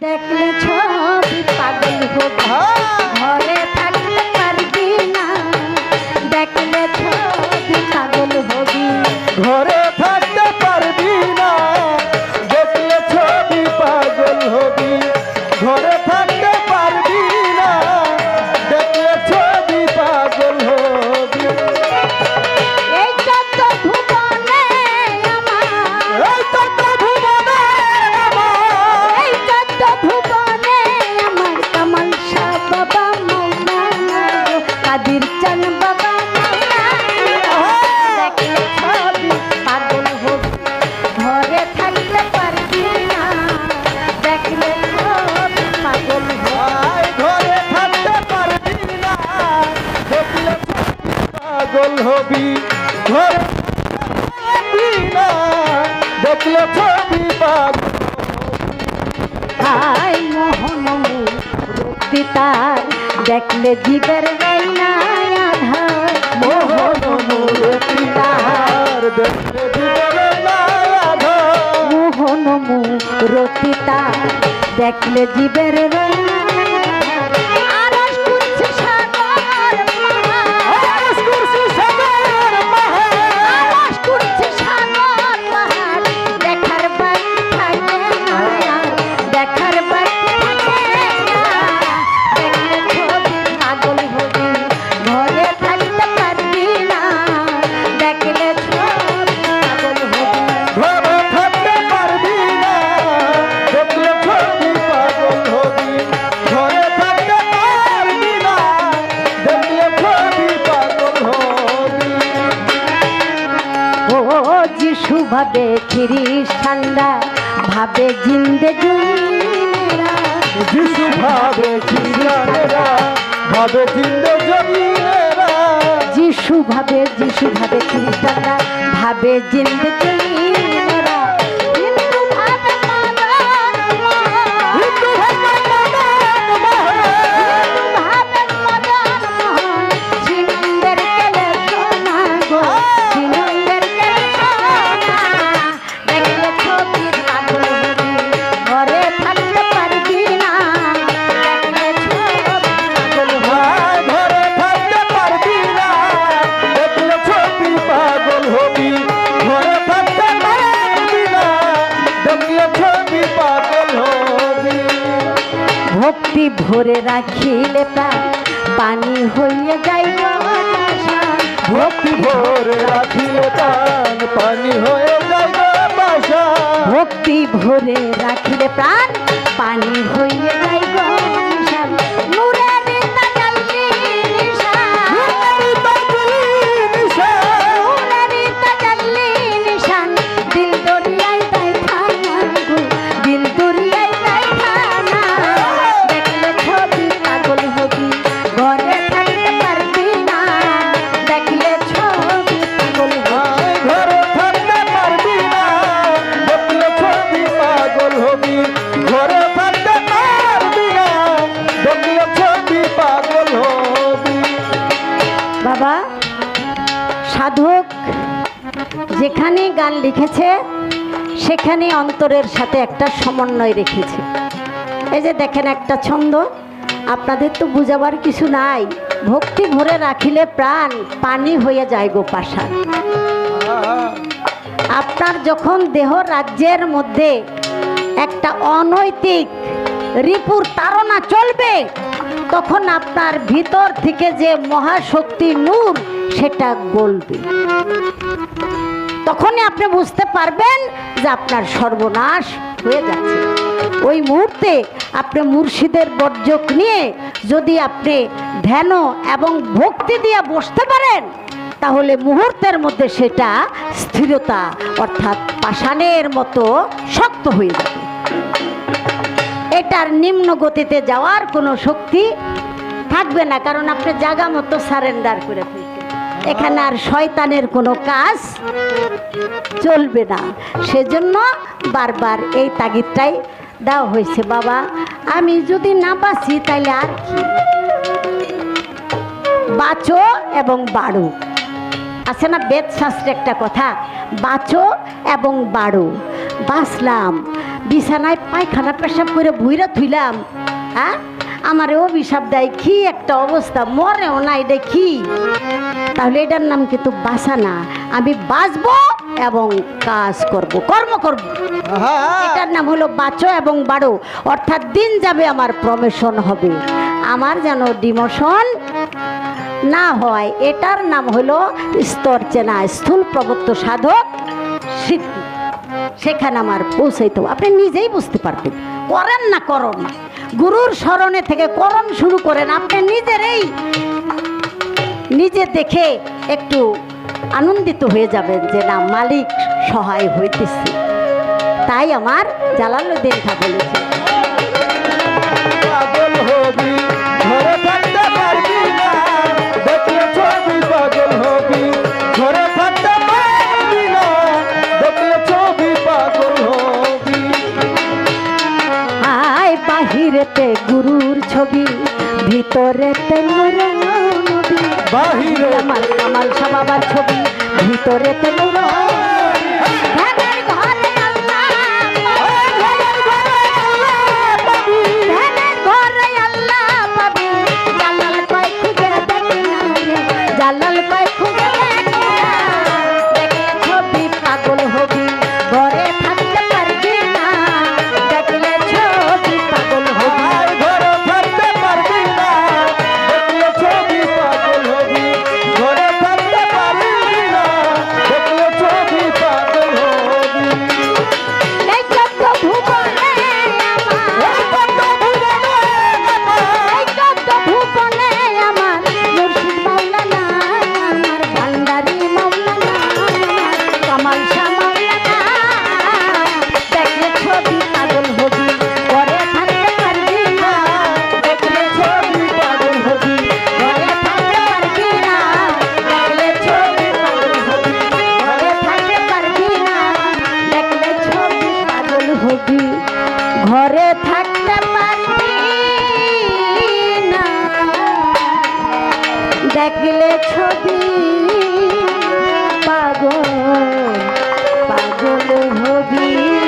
দেখলে ছবি পাগল হবি পাগল হবি। না দেখলে ছবি হাই মোহন তার দেখলে জীবের মোহন মূর্তি দেখলে। মোহন তার দেখলে জীবের আরশ যিশু ভাবে ঠান্ডা ভাবে জিন্দেগি যিশু ভাবে খ্রিস্টানেরা ভাবে জিন্দে জমিনেরা যিশু ভাবে যিশু ভাবে জিন্দেগি ভরে রাখিলে প্রাণ পানি হইয়ে যাইব। ভক্তি ভরে রাখিলে প্রাণ পানি হয়ে যাইব ভক্তি ভরে রাখিলে প্রাণ পানি হইয়া যাইব গান লিখেছে, সেখানে অন্তরের সাথে একটা সমন্বয় রেখেছে। এই যে দেখেন একটা ছন্দ, আপনাদের তো বুঝাবার কিছু নাই। ভক্তি ভরে রাখিলে প্রাণ, পানি হয়ে যায় গো পাশান আপনার যখন দেহ রাজ্যের মধ্যে একটা অনৈতিক রিপুর তাড়না চলবে, তখন আপনার ভিতর থেকে যে মহাশক্তি নূর, সেটা গলবে। তখনই আপনি বুঝতে পারবেন যে আপনার সর্বনাশ হয়ে যাচ্ছে ওই মুহূর্তে আপনি মুর্শিদের বর্জক নিয়ে যদি আপনি ধ্যান এবং ভক্তি দিয়ে বসতে পারেন, তাহলে মুহূর্তের মধ্যে সেটা স্থিরতা অর্থাৎ পাষাণের মতো শক্ত হয়ে যাবে। এটার নিম্ন গতিতে যাওয়ার কোনো শক্তি থাকবে না, কারণ আপনি জাগা মতো সারেন্ডার করে এখানে আর শয়তানের কোনো কাজ চলবে না। সেজন্য বারবার এই তাগিদটাই দেওয়া হয়েছে, বাবা। আমি যদি না বাঁচি তাহলে আর কি? বাঁচো এবং বাড়ো। আছে না বেদ শাস্ত্রে একটা কথা? বাঁচো এবং বাড়ো। বাঁচলাম। বিছানায় পায়খানা পেশাব করে ভুইরা থুইলাম হ্যাঁ? আমারে অভিশাপ দেয় কি একটা অবস্থা মরেও না এটা কি তাহলে এটার নাম কিন্তু বাসা না আমি বাঁচবো এবং কাজ করব কর্ম করব। এটার নাম হলো বাঁচো এবং বাড়ো। অর্থাৎ দিন যাবে আমার প্রমোশন হবে। আমার যেন ডিমোশন না হয় এটার নাম হলো স্তর চেনা স্থূল প্রবত্ত সাধক সিদ্ধি। সেখানে আমার পৌঁছাইতে। আপনি নিজেই বুঝতে পারবেন। করেন না করন না। গুরুর স্মরণে থেকে করণ শুরু করেন। আপনি নিজেরই নিজে দেখে একটু আনন্দিত হয়ে যাবেন যে, না, মালিক সহায় হইতেছে। তাই আমার জালালুদ্দিন খা বলেছে ছবি ভিতরে। বাহিরে আমার কামাল সাবাবার ছবি ভিতরে নূর দেখলে ছবি পাগল পাগল হবি